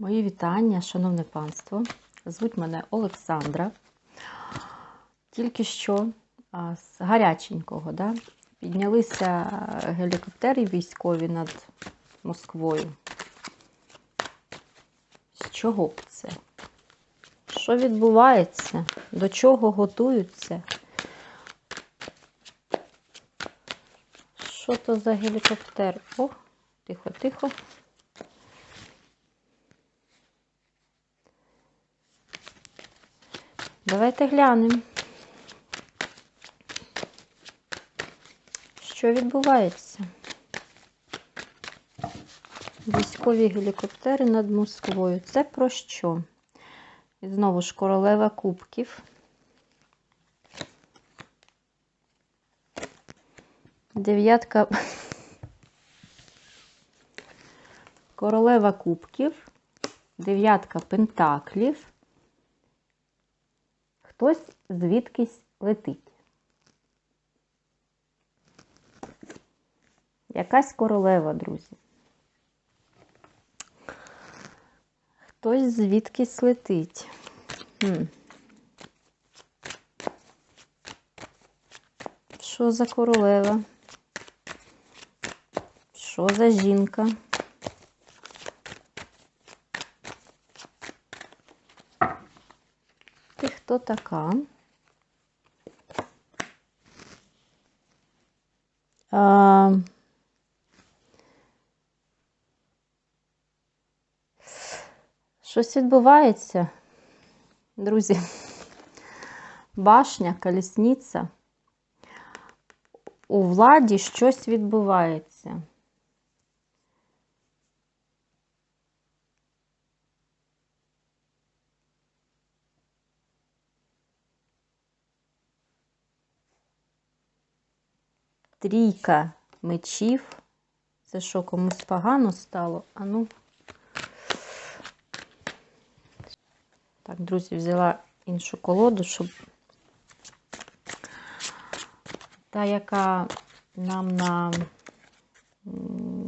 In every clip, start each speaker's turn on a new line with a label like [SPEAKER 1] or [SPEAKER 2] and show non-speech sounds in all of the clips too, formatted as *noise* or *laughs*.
[SPEAKER 1] Мої вітання, шановне панство. Звуть мене Олександра. Тільки що з гаряченького да, піднялися гелікоптери військові над Москвою. З чого б це? Що відбувається? До чого готуються? Що то за гелікоптер? О, тихо, тихо. Давайте глянемо, що відбувається. Військові гелікоптери над Москвою. Це про що? І знову ж королева кубків. Дев'ятка. Королева кубків, дев'ятка пентаклів. Хтось звідкись летить. Якась королева, друзі. Хтось звідкись летить. Хм. Що за королева? Що за жінка? Хто така? А... Щось відбувається, друзі. Башня, колісниця. У владі щось відбувається. Трійка мечів. Це що, комусь погано стало? А ну. Так, друзі, взяла іншу колоду, щоб та, яка нам на,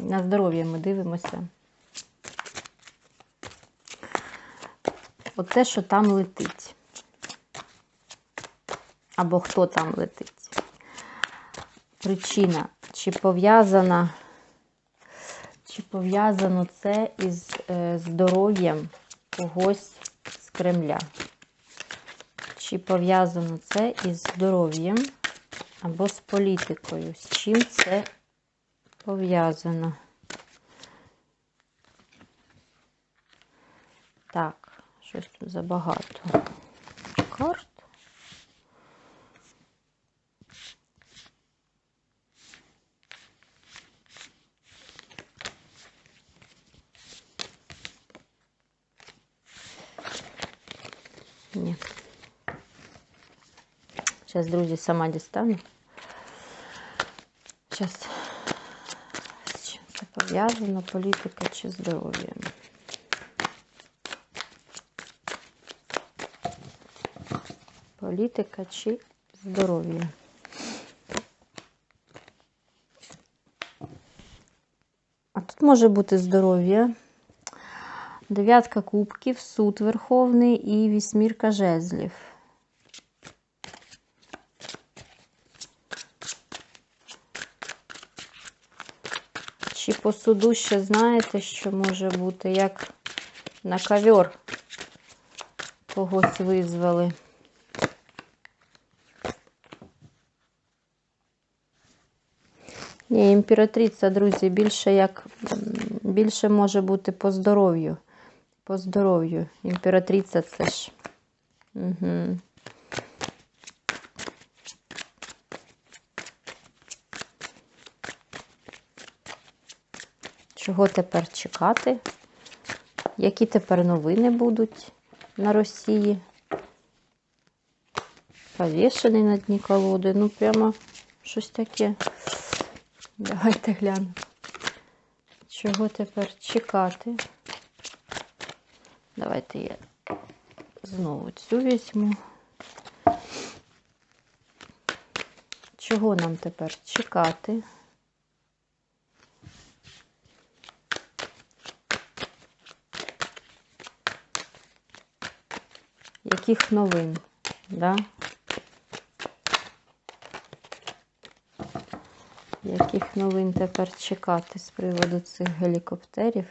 [SPEAKER 1] на здоров'я ми дивимося. Оте, що там летить. Або хто там летить. Причина, чи пов'язана, чи пов'язано це із е, здоров'ям когось з Кремля. Чи пов'язано це із здоров'ям або з політикою? З чим це пов'язано? Так, щось тут забагато карт. Ні. Зараз, друзі, сама дістану. Зараз, з чим це пов'язано, політика чи здоров'я? Політика чи здоров'я? А тут може бути здоров'я. Дев'ятка кубків, суд Верховний і вісьмірка жезлів. Чи по суду ще знаєте, що може бути, як на ковер когось визвали? Ні, імператриця, друзі, більше як більше може бути по здоров'ю. По здоров'ю. Імператриця це ж. Угу. Чого тепер чекати? Які тепер новини будуть на Росії? Повішений на дні колоди. Ну, прямо щось таке. Давайте глянемо. Чого тепер чекати? Давайте я знову цю візьму. Чого нам тепер чекати? Яких новин? Да? Яких новин тепер чекати з приводу цих гелікоптерів?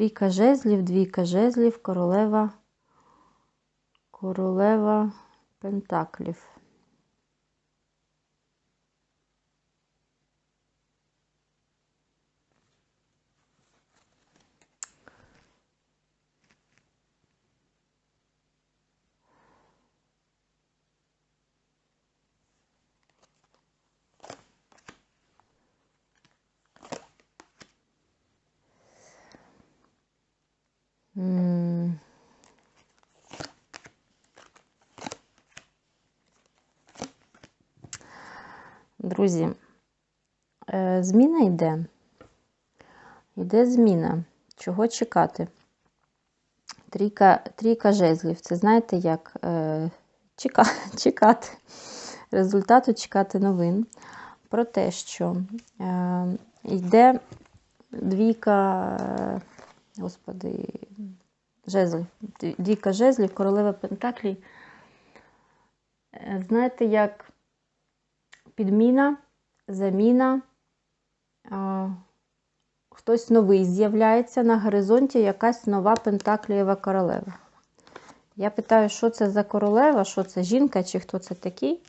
[SPEAKER 1] Трійка жезлів, двійка жезлів, королева, королева пентаклів. Друзі, е, зміна йде. Йде зміна. Чого чекати? Трійка, трійка жезлів. Це знаєте як? Е, чека, *laughs* чекати. Результату чекати новин. Про те, що е, йде двійка, господи, жезлів. Двійка жезлів, королева Пентаклій. Е, Знаєте, як підміна, заміна, хтось новий з'являється на горизонті якась нова Пентаклієва королева. Я питаю, що це за королева, що це жінка, чи хто це такий?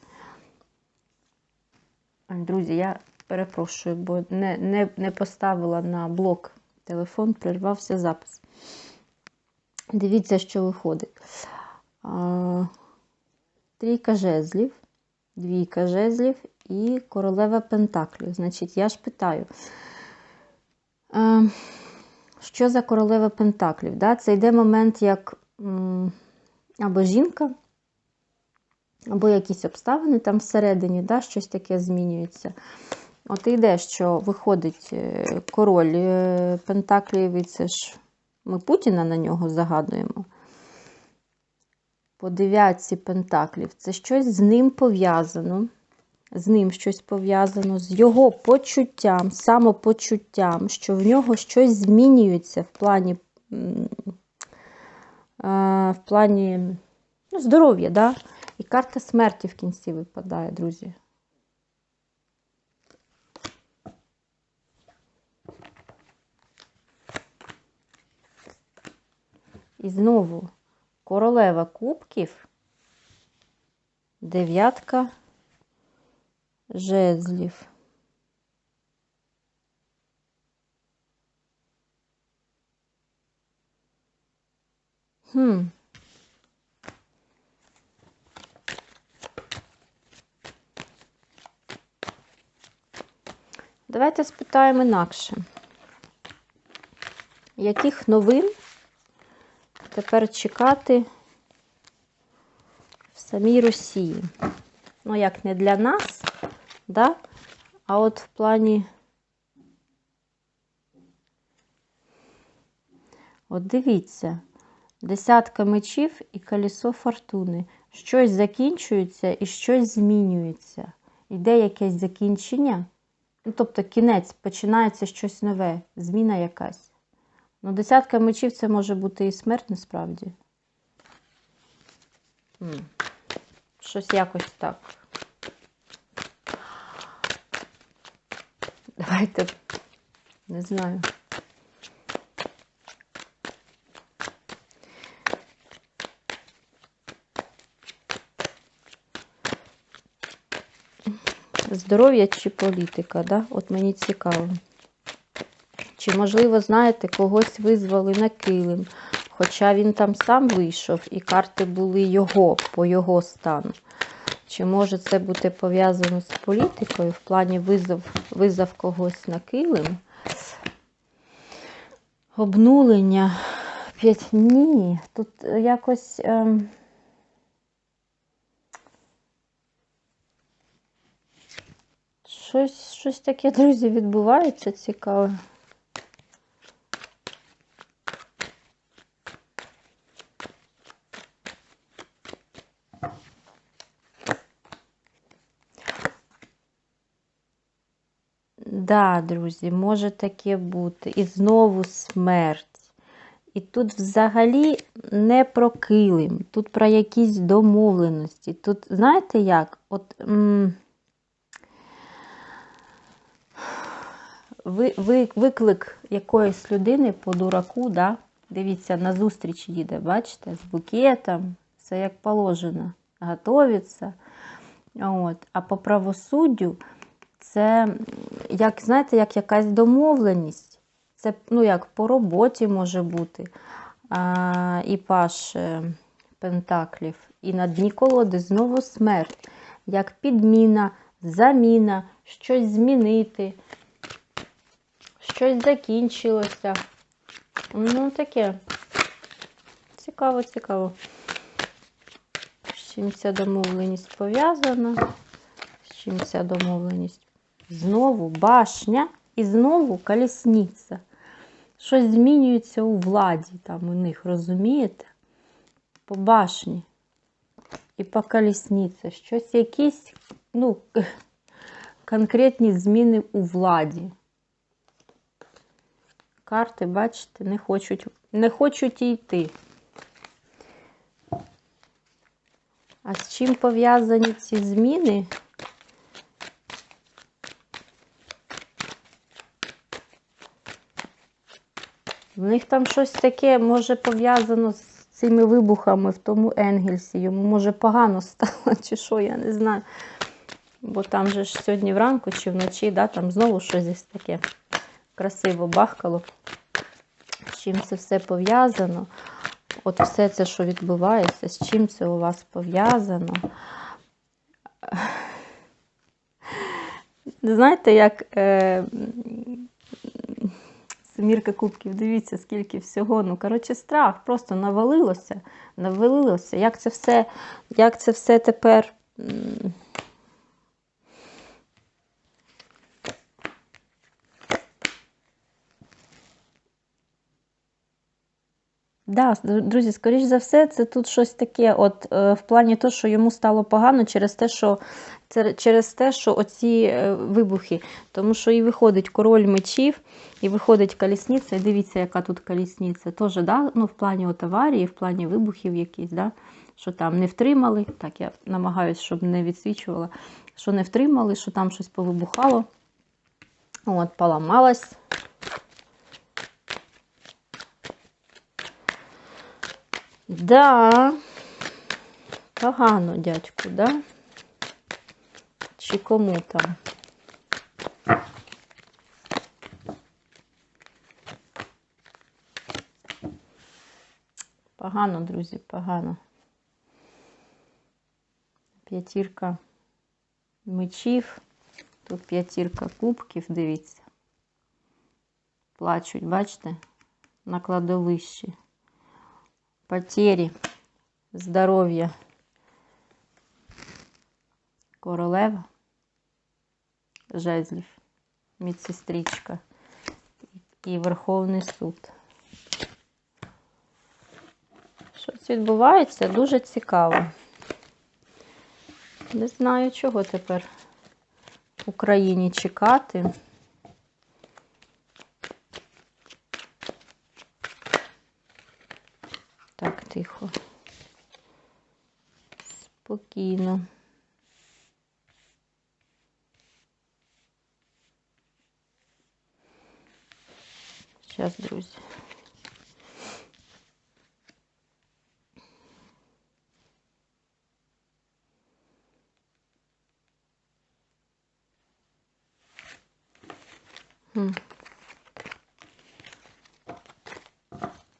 [SPEAKER 1] Друзі, я перепрошую, бо не, не, не поставила на блок телефон, прервався запис. Дивіться, що виходить. Трійка жезлів, двійка жезлів і королева Пентаклів. Значить, я ж питаю, а, що за королева Пентаклів? Да? Це йде момент, як або жінка, або якісь обставини там всередині, да, щось таке змінюється. От йде, що виходить е, король е, Пентаклієвий, це ж ми Путіна на нього загадуємо. По дев'ятці Пентаклів. Це щось з ним пов'язано. З ним щось пов'язано, з його почуттям, самопочуттям, що в нього щось змінюється в плані е, в плані ну, здоров'я. Да? І карта смерті в кінці випадає, друзі. І знову королева кубків, дев'ятка жезлів. Хм. Давайте спитаємо інакше. Яких новин тепер чекати в самій Росії? Ну, як не для нас, да? а от в плані. От дивіться, десятка мечів і колесо фортуни. Щось закінчується і щось змінюється. Йде якесь закінчення. Ну, тобто кінець, починається щось нове, зміна якась. Ну, десятка мечів це може бути і смерть насправді. Щось якось так. Давайте, не знаю. Здоров'я чи політика, да? От мені цікаво. Чи, можливо, знаєте, когось визвали на килим, хоча він там сам вийшов, і карти були його, по його стану. Чи може це бути пов'язано з політикою в плані визов, визов когось на килим? Обнулення. П'ять. Ні. Тут якось. Ем... Щось, щось таке, друзі, відбувається цікаве. Да, друзі, може таке бути. І знову смерть. І тут взагалі не про килим, тут про якісь домовленості. Тут, знаєте як? От м ви, ви, виклик якоїсь людини по дураку, да? дивіться, на зустріч їде, бачите, з букетом, все як положено, готовиться. От. А по правосуддю це, як, знаєте, як якась домовленість. Це ну, як по роботі може бути. А, І паш е, Пентаклів. І на дні колоди знову смерть. Як підміна, заміна, щось змінити, щось закінчилося. Ну, таке. Цікаво, цікаво. З чим ця домовленість пов'язана? З чим ця домовленість? Знову башня і знову колісниця. Щось змінюється у владі там у них, розумієте? По башні і по колісниці. Щось якісь, ну, *laughs* конкретні зміни у владі. Карти, бачите, не хочуть, не хочуть йти. А з чим пов'язані ці зміни? В них там щось таке, може, пов'язано з цими вибухами в тому Енгельсі. Йому, може, погано стало, чи що, я не знаю. Бо там же ж сьогодні вранку чи вночі, да, там знову щось таке красиво бахкало. З чим це все пов'язано? От все це, що відбувається, з чим це у вас пов'язано. Знаєте, як е, Семірка кубків, дивіться, скільки всього. Ну, коротше, страх просто навалилося, навалилося. Як це все, як це все тепер. Да, друзі, скоріш за все, це тут щось таке, от е, в плані того, що йому стало погано через те, що через те, що оці е, вибухи. Тому що і виходить король мечів, і виходить колісниця. І дивіться, яка тут колісниця. Теж, да? ну, в плані от аварії, в плані вибухів якісь, да? що там не втримали. Так, я намагаюся, щоб не відсвічувала, що не втримали, що там щось повибухало. От, поламалось. Да, погано, дядьку, да? Чи кому там? Погано, друзі, погано. П'ятірка мечів, тут п'ятірка кубків, дивіться. Плачуть, бачите, на кладовищі потері, здоров'я, королева, жезлів, медсестричка і Верховний суд. Щось відбувається дуже цікаво. Не знаю, чого тепер Україні чекати. Так, тихо, спокійно. Зараз, друзі.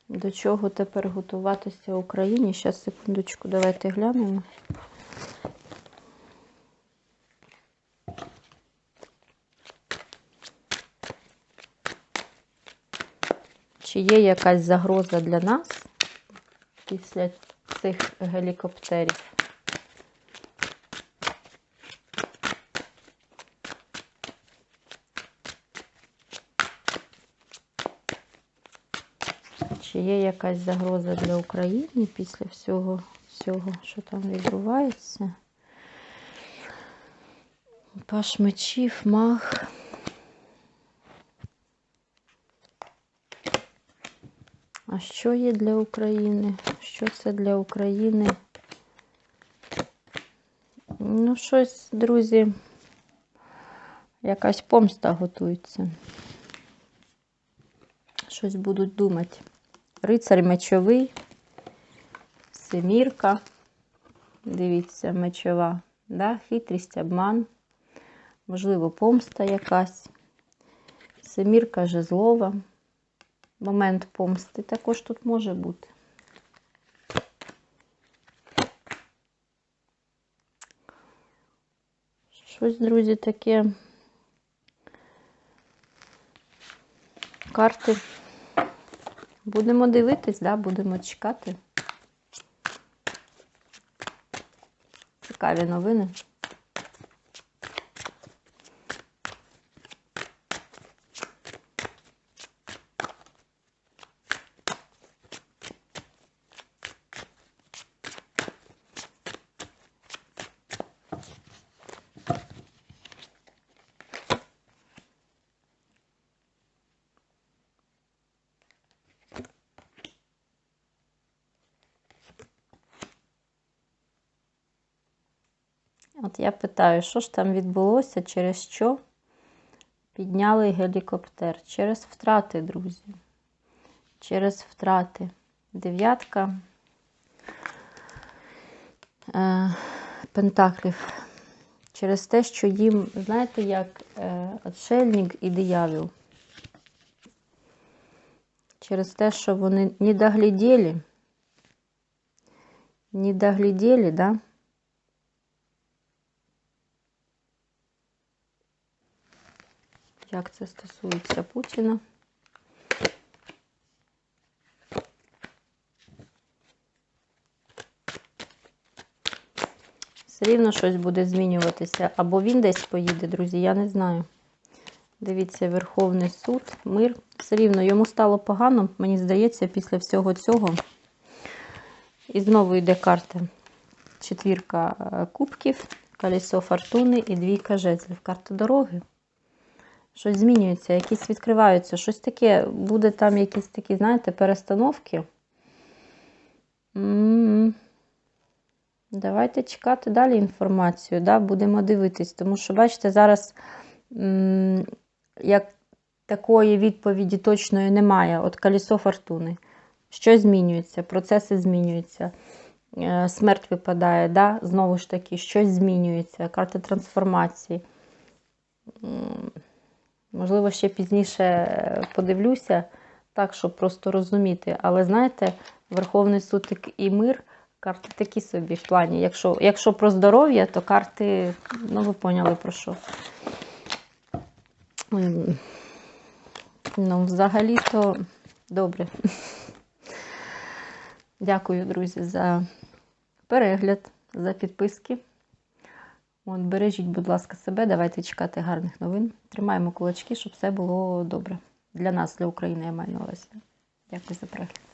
[SPEAKER 1] До чого тепер готуватися Україні? Зараз, секундочку, давайте глянемо. Чи є якась загроза для нас після цих гелікоптерів? Чи є якась загроза для України після всього, всього що там відбувається? Паш мечів, мах. Що є для України? Що це для України? Ну, щось, друзі, якась помста готується. Щось будуть думати. Рицарь мечовий, семірка. Дивіться, мечова. Да? Хитрість, обман. Можливо, помста якась. Семірка жезлова. Момент помсти також тут може бути. Щось, друзі, таке. Карти. Будемо дивитись, да? будемо чекати. Цікаві новини. От я питаю, що ж там відбулося, через що підняли гелікоптер? Через втрати, друзі. Через втрати. Дев'ятка е, пентаклів. Через те, що їм, знаєте, як е, отшельник і диявол. Через те, що вони не догляділи, не догляділи, да? Як це стосується Путіна? Все рівно щось буде змінюватися. Або він десь поїде, друзі, я не знаю. Дивіться, Верховний суд, мир. Все рівно йому стало погано, мені здається, після всього цього. І знову йде карта. Четвірка е, кубків, колесо фортуни і двійка жезлів. Карта дороги. Щось змінюється, якісь відкриваються, щось таке, буде там якісь такі, знаєте, перестановки. М -м. Давайте чекати далі інформацію, да? будемо дивитись, тому що, бачите, зараз м як такої відповіді точної немає. От колесо фортуни. Щось змінюється, процеси змінюються, е, смерть випадає, да? знову ж таки, щось змінюється, карта трансформації. Можливо, ще пізніше подивлюся, так, щоб просто розуміти. Але знаєте, Верховний суд і мир, карти такі собі в плані. Якщо якщо про здоров'я, то карти, ну, ви поняли про що. Ну, взагалі-то добре. Дякую, друзі, за перегляд, за підписки. От, Бережіть, будь ласка, себе, давайте чекати гарних новин. Тримаємо кулачки, щоб все було добре. Для нас, для України, я маю на увазі. Дякую за перегляд.